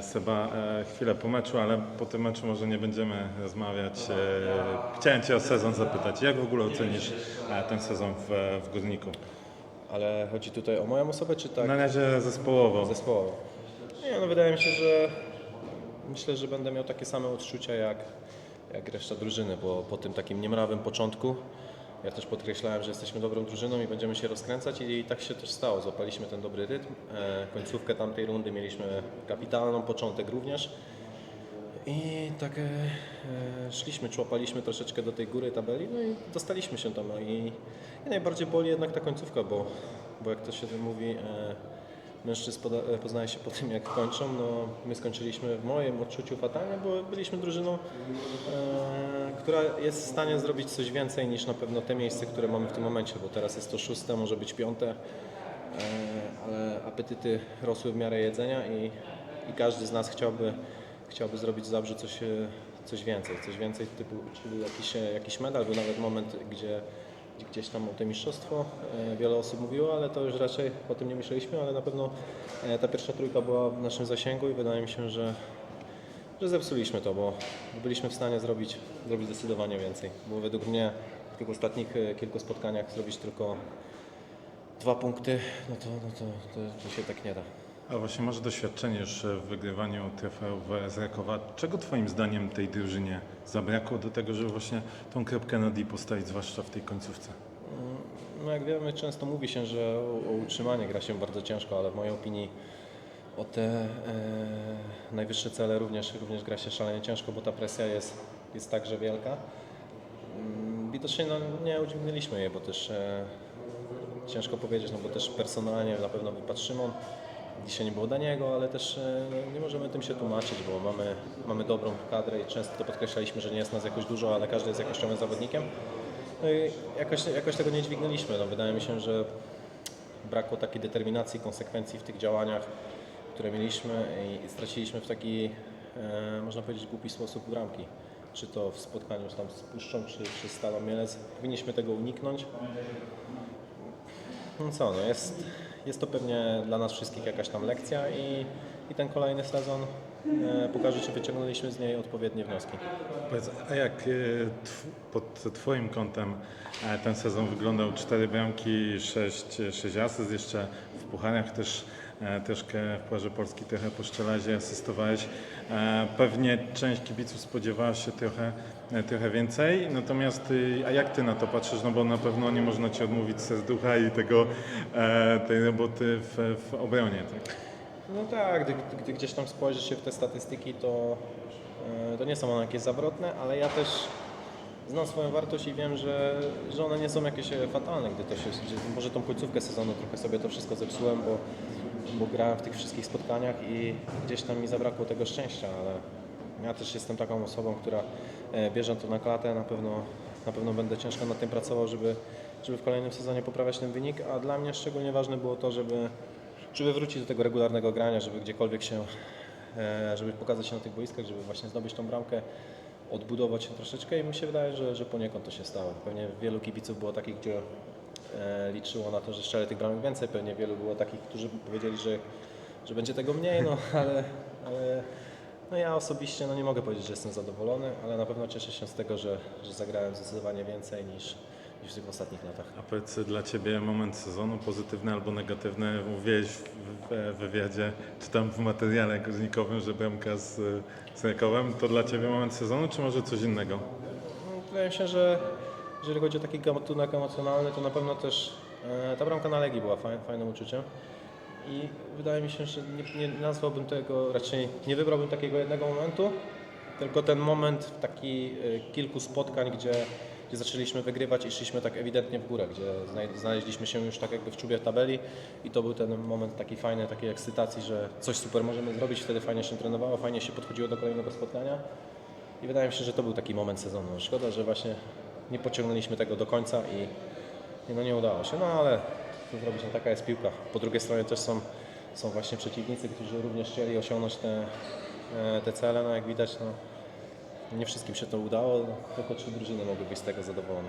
Seba, e, chwilę po meczu, ale po tym meczu może nie będziemy rozmawiać. E, Chciałem Cię o sezon zapytać. Jak w ogóle ocenisz e, ten sezon w, w Górniku? Ale chodzi tutaj o moją osobę, czy tak Na razie zespołowo. zespołowo? Nie, no wydaje mi się, że myślę, że będę miał takie same odczucia jak, jak reszta drużyny, bo po tym takim niemrawym początku ja też podkreślałem, że jesteśmy dobrą drużyną i będziemy się rozkręcać i tak się też stało. Złapaliśmy ten dobry rytm. E, końcówkę tamtej rundy mieliśmy kapitalną, początek również. I tak e, e, szliśmy, człapaliśmy troszeczkę do tej góry tabeli, no i dostaliśmy się tam. No i, i najbardziej boli jednak ta końcówka, bo, bo jak to się mówi, e, mężczyzn e, poznaje się po tym, jak kończą. No, my skończyliśmy w moim odczuciu fatalnie, bo byliśmy drużyną, e, która jest w stanie zrobić coś więcej niż na pewno te miejsce, które mamy w tym momencie, bo teraz jest to szóste, może być piąte, e, ale apetyty rosły w miarę jedzenia i, i każdy z nas chciałby, chciałby zrobić z coś, e, coś więcej, coś więcej typu, czyli jakiś, e, jakiś medal, był nawet moment, gdzie gdzieś tam o to mistrzostwo, e, wiele osób mówiło, ale to już raczej o tym nie myśleliśmy, ale na pewno e, ta pierwsza trójka była w naszym zasięgu i wydaje mi się, że, że zepsuliśmy to, bo byliśmy w stanie zrobić, zrobić zdecydowanie więcej, bo według mnie w tych ostatnich e, kilku spotkaniach zrobić tylko dwa punkty, no to, no to, to, to się tak nie da. A właśnie masz doświadczenie już w wygrywaniu trofeów z Rakowa. Czego Twoim zdaniem tej drużynie zabrakło do tego, żeby właśnie tą kropkę na D postawić, zwłaszcza w tej końcówce? No jak wiemy, często mówi się, że o, utrzymanie gra się bardzo ciężko, ale w mojej opinii o te e, najwyższe cele również, również gra się szalenie ciężko, bo ta presja jest, jest także wielka. Mm, Widocznie no, nie udźwignęliśmy jej, bo też e, ciężko powiedzieć, no bo też personalnie na pewno wypadł Szymon. Dzisiaj nie było Daniego, ale też e, nie możemy tym się tłumaczyć, bo mamy, mamy dobrą kadrę i często to podkreślaliśmy, że nie jest nas jakoś dużo, ale każdy jest jakościowym zawodnikiem. No i jakoś, jakoś tego nie dźwignęliśmy. No, wydaje mi się, że brakło takiej determinacji, konsekwencji w tych działaniach, które mieliśmy i straciliśmy w taki, e, można powiedzieć, głupi sposób bramki. Czy to w spotkaniu tam z Puszczą, czy, czy z Stalą Mielec. Powinniśmy tego uniknąć. No co, no jest, jest to pewnie dla nas wszystkich jakaś tam lekcja i, i ten kolejny sezon e, pokaże, czy wyciągnęliśmy z niej odpowiednie wnioski. Powiedz, a jak e, pod Twoim kątem e, ten sezon wyglądał? Cztery bramki, sześć, sześć asyst, jeszcze w pucharach też troszkę w Pucharze Polski trochę po szczelazie asystowałeś. Pewnie część kibiców spodziewała się trochę, trochę więcej, natomiast y, a jak Ty na to patrzysz? No bo na pewno nie można Ci odmówić serducha i tego, tej roboty w, w obronie. Tak? No tak, gdy, gdy gdzieś tam spojrzy się w te statystyki, to, e, to nie są one jakieś zawrotne, ale ja też znam swoją wartość i wiem, że, że one nie są jakieś e, fatalne, gdy to się, może tą końcówkę sezonu trochę sobie to wszystko zepsułem, bo, bo grałem w tych wszystkich spotkaniach i gdzieś tam mi zabrakło tego szczęścia, ale ja też jestem taką osobą, która e, bierze to na klatę, na pewno, na pewno będę ciężko nad tym pracował, żeby, żeby w kolejnym sezonie poprawiać ten wynik, a dla mnie szczególnie ważne było to, żeby żeby wrócić do tego regularnego grania, żeby gdziekolwiek się, e, żeby pokazać się na tych boiskach, żeby właśnie zdobyć tą bramkę, odbudować się troszeczkę i mi się wydaje, że, że poniekąd to się stało. Pewnie wielu kibiców było takich, gdzie e, liczyło na to, że strzelę tych bramek więcej, pewnie wielu było takich, którzy powiedzieli, że, że będzie tego mniej, no ale, ale no ja osobiście no nie mogę powiedzieć, że jestem zadowolony, ale na pewno cieszę się z tego, że, że zagrałem zdecydowanie więcej niż, niż w tych ostatnich latach. A powiedz dla Ciebie moment sezonu, pozytywny albo negatywny? Mówiłeś w, w wywiadzie, czy tam w materiale górnikowym, że bramka z, Rakowem. To dla Ciebie moment sezonu, czy może coś innego? No, Wydaje mi się, że jeżeli chodzi o taki gatunek emocjonalny, to na pewno też e, ta bramka na Legii była faj, fajnym uczuciem. I wydaje mi się, że nie, nie nazwałbym tego, raczej nie wybrałbym takiego jednego momentu, tylko ten moment taki e, kilku spotkań, gdzie, gdzie zaczęliśmy wygrywać i szliśmy tak ewidentnie w górę, gdzie znaleźliśmy się już tak jakby w czubie tabeli i to był ten moment taki fajny, takiej ekscytacji, że coś super możemy zrobić, wtedy fajnie się trenowało, fajnie się podchodziło do kolejnego spotkania. I wydaje mi się, że to był taki moment sezonu. Szkoda, że właśnie nie pociągnęliśmy tego do końca i i no nie udało się. No ale co zrobić, no taka jest piłka. Po drugiej stronie też są, są właśnie przeciwnicy, którzy również chcieli osiągnąć te, e, te cele. No jak widać, no, nie wszystkim się to udało, tylko trzy drużyny mogły być z tego zadowolone.